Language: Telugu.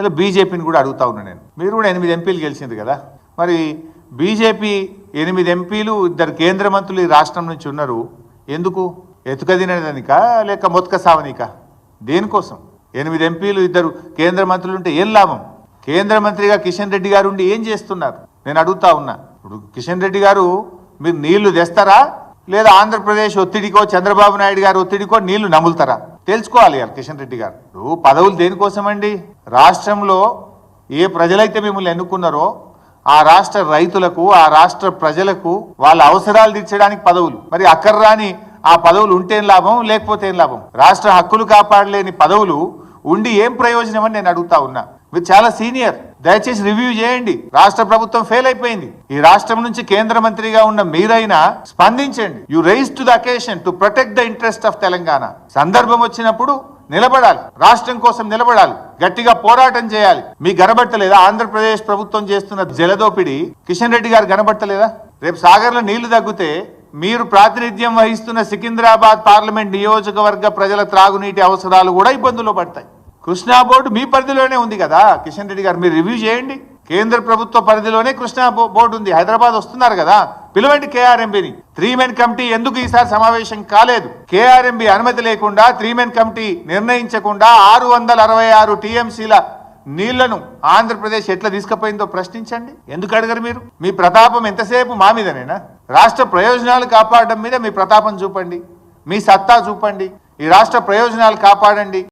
ఇలా బీజేపీని కూడా అడుగుతా ఉన్నాను నేను. మీరు కూడా ఎనిమిది ఎంపీలు గెలిచింది కదా. మరి బీజేపీ ఎనిమిది ఎంపీలు ఇద్దరు కేంద్ర మంత్రులు ఈ రాష్ట్రం నుంచి ఉన్నారు. ఎందుకు? ఎతుకదినదానిక లేక మొత్క సావనిక? దేనికోసం? ఎనిమిది ఎంపీలు ఇద్దరు కేంద్ర మంత్రులు ఉంటే ఏం లాభం? కేంద్ర మంత్రిగా కిషన్ రెడ్డి గారు ఉండి ఏం చేస్తున్నారు? నేను అడుగుతా ఉన్నా. ఇప్పుడు కిషన్ రెడ్డి గారు మీరు నీళ్ళు తెస్తారా? లేదా ఆంధ్రప్రదేశ్ ఒత్తిడికో చంద్రబాబు నాయుడు గారు ఒత్తిడికో నీళ్ళు నములుతారా? తెలుసుకోవాలి కిషన్ రెడ్డి గారు. పదవులు దేనికోసమండి? రాష్ట్రంలో ఏ ప్రజలైతే మిమ్మల్ని ఎన్నుకున్నారో ఆ రాష్ట్ర రైతులకు ఆ రాష్ట్ర ప్రజలకు వాళ్ళ అవసరాలు తీర్చడానికి పదవులు. మరి అక్కర్రాని ఆ పదవులు ఉంటేం లాభం లేకపోతే ఏం లాభం? రాష్ట్ర హక్కులు కాపాడలేని పదవులు ఉండి ఏం ప్రయోజనం అని నేను అడుగుతా ఉన్నా. మీరు చాలా సీనియర్. దయచేసి రివ్యూ చేయండి. రాష్ట్ర ప్రభుత్వం ఫెయిల్ అయిపోయింది. ఈ రాష్ట్రం నుంచి కేంద్ర మంత్రిగా ఉన్న మీరైనా స్పందించండి. You rise to the occasion to protect the interest of Telangana సందర్భం వచ్చినప్పుడు నిలబడాలి. రాష్ట్రం కోసం నిలబడాలి. గట్టిగా పోరాటం చేయాలి. మీ గనబట్టలేదా? ఆంధ్రప్రదేశ్ ప్రభుత్వం చేస్తున్న జలదోపిడి కిషన్ రెడ్డి గారు గనబట్టలేదా? రేపు సాగర్లో నీళ్ళు తగ్గితే మీరు ప్రాతినిధ్యం వహిస్తున్న సికింద్రాబాద్ పార్లమెంట్ నియోజకవర్గ ప్రజల త్రాగునీటి అవసరాలు కూడా ఇబ్బందుల్లో పడతాయి. కృష్ణా బోర్డు మీ పరిధిలోనే ఉంది కదా. కిషన్ రెడ్డి గారు మీరు రివ్యూ చేయండి. కేంద్ర ప్రభుత్వ పరిధిలోనే కృష్ణా బో- బోర్డు ఉంది. హైదరాబాద్ వస్తున్నారు కదా. పిలవండి కేఆర్ఎంబిని. త్రీ మెన్ కమిటీ ఎందుకు ఈసారి సమావేశం కాలేదు? కేఆర్ఎంబి అనుమతి లేకుండా త్రీ మెన్ కమిటీ నిర్ణయించకుండా ఆరు వందల అరవై ఆరు టీఎంసీల నీళ్ళను ఆంధ్రప్రదేశ్ ఎట్లా తీసుకుపోయిందో ప్రశ్నించండి. ఎందుకు అడగరు మీరు? మీ ప్రతాపం ఎంతసేపు మా మీదనేనా? రాష్ట్ర ప్రయోజనాలు కాపాడడం మీద మీ ప్రతాపం చూపండి. మీ సత్తా చూపండి. ఈ రాష్ట్ర ప్రయోజనాలు కాపాడండి.